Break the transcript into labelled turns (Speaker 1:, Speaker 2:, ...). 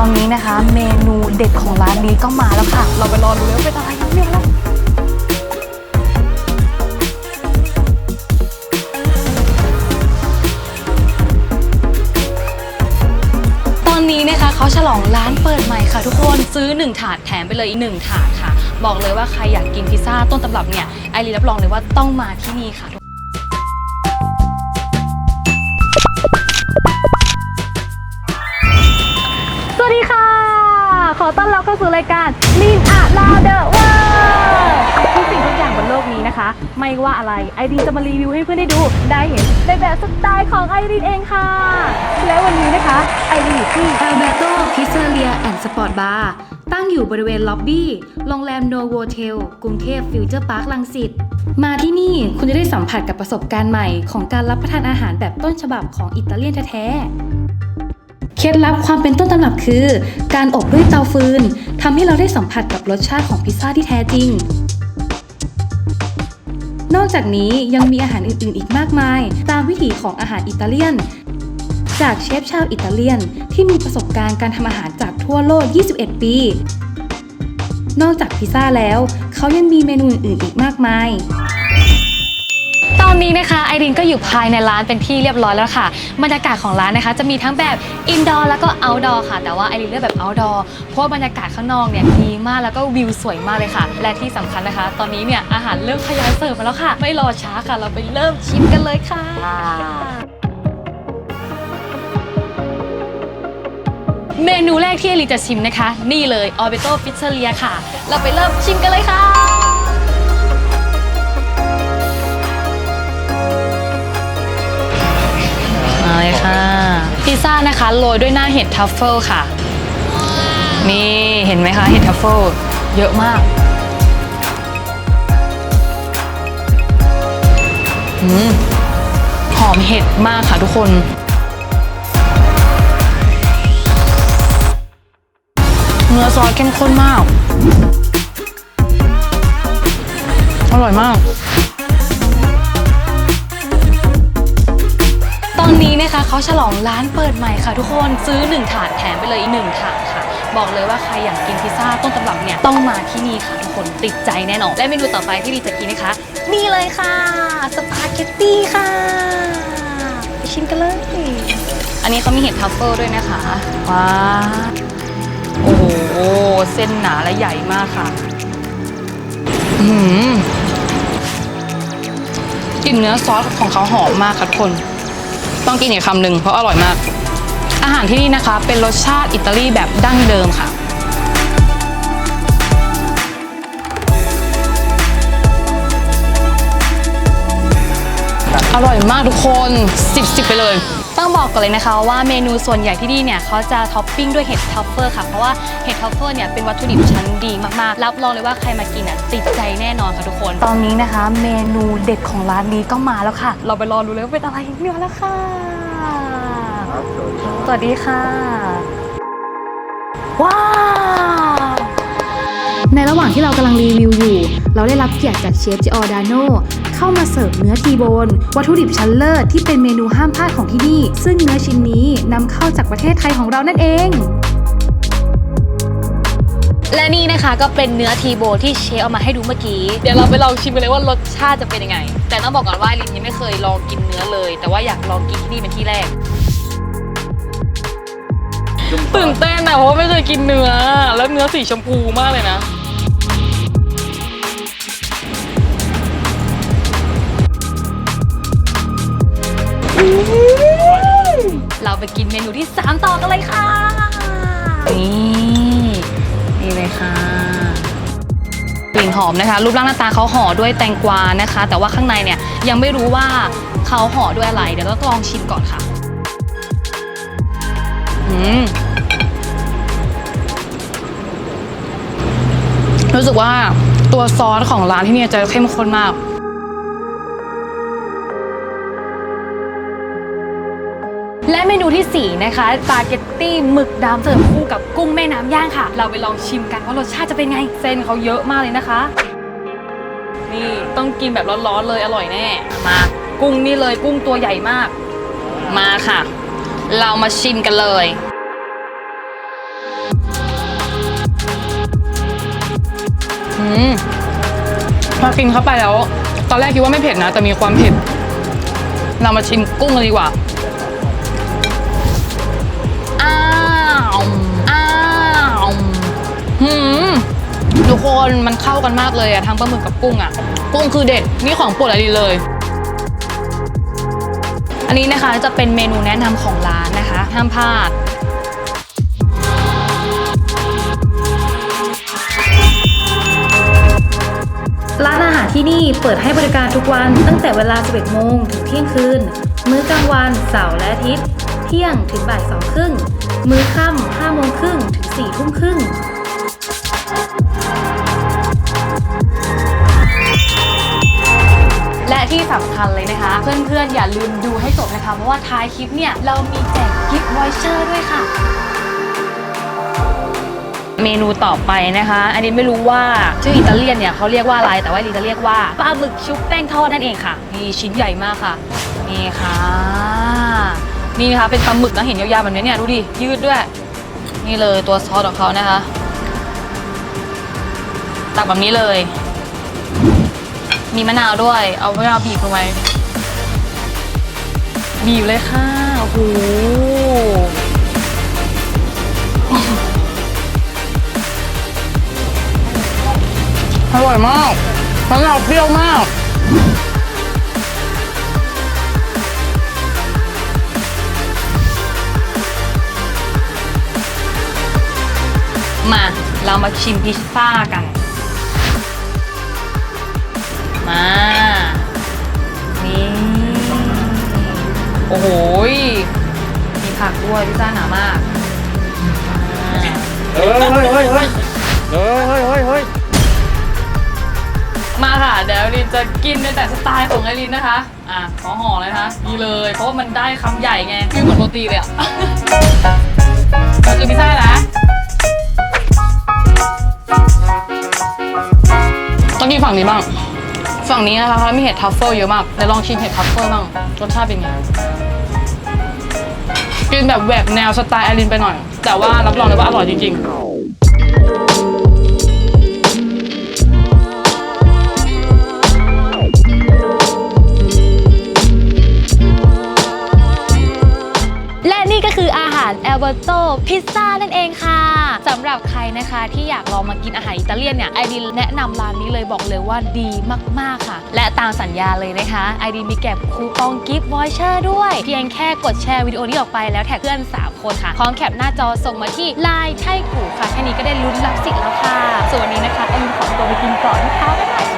Speaker 1: อนนี้นะคะ เมนูเด็ดของร้านนี้ก็มาแล้วค่ะ เราไปรอดูแล้วเป็นอะไรกันเนี่ยแล้วตอนนี้นะคะเขาฉลองร้านเปิดใหม่ค่ะทุกคนซื้อ 1 ถาดแถมไปเลยอีก1ถาดค่ะ บอกเลยว่าใครอยากกินพิซซ่าต้นตำรับเนี่ยไอรีรับรองเลยว่าต้องมาที่นี่ค่ะ ต้อนรับเข้าสู่รายการลีนอะลาเดอะเวอร์ทุกสิ่งทุกอย่างบนโลกนี้นะคะ ไม่ว่าอะไรไอรีนจะมารีวิวให้เพื่อนได้ดู ได้เห็นในแบบสไตล์ของไอรีนเองค่ะ และวันนี้นะคะไอรีนอยู่ที่
Speaker 2: Alberto Pizzeria and Sport Bar ตั้งอยู่บริเวณล็อบบี้ โรงแรมโนโวเทล กรุงเทพฟิวเจอร์พาร์คลังสิต มาที่นี่คุณจะได้สัมผัสกับประสบการณ์ใหม่ของการรับประทานอาหารแบบต้นฉบับของอิตาเลียนแท้ๆ เคล็ดลับความเป็นต้นตำรับคือ การอบด้วยเตาฟืนทำให้เราได้สัมผัสกับรสชาติของพิซซ่าที่แท้จริง นอกจากนี้ยังมีอาหารอื่น ๆ อีกมากมาย ตามวิถีของอาหารอิตาเลียน จากเชฟชาวอิตาเลียน ที่มีประสบการณ์การทำอาหารจากทั่วโลก 21 ปี นอกจากพิซซ่าแล้ว เขายังมีเมนูอื่น ๆ อีกมากมาย
Speaker 1: ตอนนี้นะคะไอรินก็อยู่ภายในร้านเป็นที่เรียบร้อยแล้วค่ะบรรยากาศของร้านนะคะ จะมีทั้งแบบอินดอร์แล้วก็เอาท์ดอร์ค่ะ แต่ว่าไอรินเลือกแบบเอาท์ดอร์เพราะว่าบรรยากาศข้างนอกเนี่ยดีมากแล้วก็วิวสวยมากเลยค่ะ และที่สำคัญนะคะ ตอนนี้เนี่ยอาหารเริ่มทยอยเสิร์ฟมาแล้วค่ะ ไม่รอช้าค่ะ เราไปเริ่มชิมกันเลยค่ะเมนูแรกที่ไอรินจะชิมนะคะ นี่เลยออเบโตฟิชเชอรียค่ะ เราไปเริ่มชิมกันเลยค่ะ นะคะโรยด้วยหน้าเห็ดทัฟเฟิลค่ะ นี่เห็นไหมคะเห็ดทัฟเฟิลเยอะมากหอมเห็ดมากค่ะทุกคน เนื้อซอสเข้มข้นมาก อร่อยมาก นนี้นะคะเขาฉลองร้านเปิดใหม่ค่ะทุกคนซื้อ 1 ถาดแถมไปเลยอีกหนึ่งถาดค่ะ บอกเลยว่าใครอยากกินพิซซ่าต้นตำรับเนี่ยต้องมาที่นี่ค่ะทุกคนติดใจแน่นอน และเมนูต่อไปที่ดีจะกินนะคะ นี่เลยค่ะสปาเกตตี้ค่ะไปชิมกันเลย อันนี้เขามีเห็ดทัฟเฟิลด้วยนะคะว้าโอ้โหเส้นหนาและใหญ่มากค่ะอื้อหือกลิ่นเนื้อซอสของเขาหอมมากค่ะทุกคน ต้องกินอีกคำหนึ่งเพราะอร่อยมาก อาหารที่นี่นะคะ เป็นรสชาติอิตาลีแบบดั้งเดิมค่ะ ร่อยมากทุกคน 10 10 ไปเลย ต้องบอกก่อนเลยนะคะว่าเมนูส่วนใหญ่ที่นี่เนี่ยเขาจะท็อปปิ้งด้วยเห็ดทัฟเฟอร์ค่ะ เพราะว่าเห็ดทัฟเฟอร์เนี่ยเป็นวัตถุดิบชั้นดีมากๆ รับรองเลยว่าใครมากินอะติดใจแน่นอนค่ะทุกคน ตอนนี้นะคะ เมนูเด็ดของร้านนี้ก็มาแล้วค่ะ เราไปรอดูเลยว่าเป็นอะไรเนี่ยแล้วค่ะ สวัสดีค่ะ ว้าว
Speaker 2: ในระหว่างที่เรากำลังรีวิวอยู่ เราได้รับเกียรติจากเชฟจิออร์ดาโนเข้ามาเสิร์ฟเนื้อทีโบน วัตถุดิบชั้นเลิศที่เป็นเมนูห้ามพลาดของที่นี่ ซึ่งเนื้อชิ้นนี้นำเข้าจากประเทศไทยของเรานั่นเอง
Speaker 1: และนี่นะคะก็เป็นเนื้อทีโบที่เชฟเอามาให้ดูเมื่อกี้ เดี๋ยวเราไปลองชิมกันเลยว่ารสชาติจะเป็นยังไง แต่ต้องบอกก่อนว่าลินยังไม่เคยลองกินเนื้อเลย แต่ว่าอยากลองกินที่นี่เป็นที่แรกตื่นเต้นอะเพราะว่าไม่เคยกินเนื้อ แล้วเนื้อสีชมพูมากเลยนะ เราไปกินเมนูที่ 3 ต่อกันเลยค่ะ นี่ นี่เลยค่ะกลิ่นหอมนะคะ รูปร่างหน้าตาเขาห่อด้วยแตงกวานะคะ แต่ว่าข้างในเนี่ยยังไม่รู้ว่าเขาห่อด้วยอะไร เดี๋ยวต้องลองชิมก่อนค่ะอืมรู้สึกว่าตัวซอสของร้านที่นี่จะเข้มข้นมาก นูที่ 4 นะคะสปาเกตตี้หมึกดำเสิร์ฟคู่กับกุ้งแม่น้ำย่างค่ะ เราไปลองชิมกันว่ารสชาติจะเป็นไง เส้นเขาเยอะมากเลยนะคะ นี่ต้องกินแบบร้อนๆเลยอร่อยแน่ มา กุ้งนี่เลยกุ้งตัวใหญ่มาก มาค่ะ เรามาชิมกันเลยอืมพอกินเข้าไปแล้ว ตอนแรกคิดว่าไม่เผ็ดนะ แต่มีความเผ็ด เรามาชิมกุ้งกันดีกว่า ทุกคนมันเข้ากันมากเลยอะทั้งปลาหมึกกับกุ้งอะกุ้งคือเด็ดนี่ของโปรดอะไรเลย อันนี้นะคะจะเป็นเมนูแนะนำของร้านนะคะ ห้ามพลาด
Speaker 2: ร้านอาหารที่นี่เปิดให้บริการทุกวันตั้งแต่เวลา 11 โมงถึงเที่ยงคืน มื้อกลางวันเสาร์และอาทิตย์ เที่ยงถึงบ่าย2ครึ่ง มื้อค่ำ5โมงครึ่งถึง4ทุ่มครึ่ง
Speaker 1: คัญเลยนะคะ เพื่อนๆ อย่าลืมดูให้จบนะคะ เพราะว่าท้ายคลิปเนี่ย เรามีแจกกิฟต์วอยเชอร์ด้วยค่ะ เมนูต่อไปนะคะ อันนี้ไม่รู้ว่าชื่ออิตาเลียนเนี่ยเขาเรียกว่าอะไร แต่ว่าลินจะเรียกว่าปลาหมึกชุบแป้งทอดนั่นเองค่ะนี่ชิ้นใหญ่มากค่ะ นี่ค่ะ นี่นะคะเป็นปลาหมึกนะเห็นยาวๆแบบนี้เนี่ยดูดิยืดด้วย นี่เลยตัวซอสของเขานะคะ ตักแบบนี้เลย มีมะนาวด้วย เอามะนาวบีบลงไปบีบเลยค่ะ โอ้โห อร่อยมากมะนาวเปรี้ยวมากมา เรามาชิมพิซซ่ากัน มา นี่ โอ้โหยมีผักด้วยพิซซ่าหนามากอ่า
Speaker 3: เฮ้ยเฮ้ยเฮ้ยเฮ้ยเฮ้ยเฮ้ยเฮ้ยเฮ้ย
Speaker 1: มาค่ะ เดี๋ยวลินจะกินในแต่สไตล์ของไอรินนะคะ อะขอห่อเลยนะคะนี่เลย เพราะว่ามันได้คำใหญ่ไงคือเหมือนโรตีเลยอะก็คือพิซซ่านะ ต้องกินฝั่งนี้บ้าง ฝั่งนี้นะคะมีเห็ดทัฟเฟิลเยอะมากเดี๋ยวลองชิมเห็ดทัฟเฟิลบ้างรสชาติเป็นไงกินแบบแหวกแนวสไตล์ไอรินไปหน่อย แต่ว่ารับรองเลยว่าอร่อยจริงๆ และนี่ก็คืออา หาร a l b e r t o พิซซ่านั่นเองค่ะสำหรับใครนะคะที่อยากลองมากินอาหารอิตาเลียนเนี่ยไอดินแนะนำร้านนี้เลยบอกเลยว่าดีมากๆค่ะ และตามสัญญาเลยนะคะไอดินมีแก็บคูปองกิฟต์วอยเชอร์ด้วย เพียงแค่กดแชร์วิดีโอนี้ออกไปแล้วแท็กเพื่อน 3 คนค่ะ พร้อมแคปหน้าจอส่งมาที่ไลน์ไทกูค่ะแค่นี้ก็ได้ลุ้นรับสิทธิ์แล้วค่ะส่วนวันนี้นะคะไอดินขอตัวไปกินก่อนนะคะบ๊ายบายค่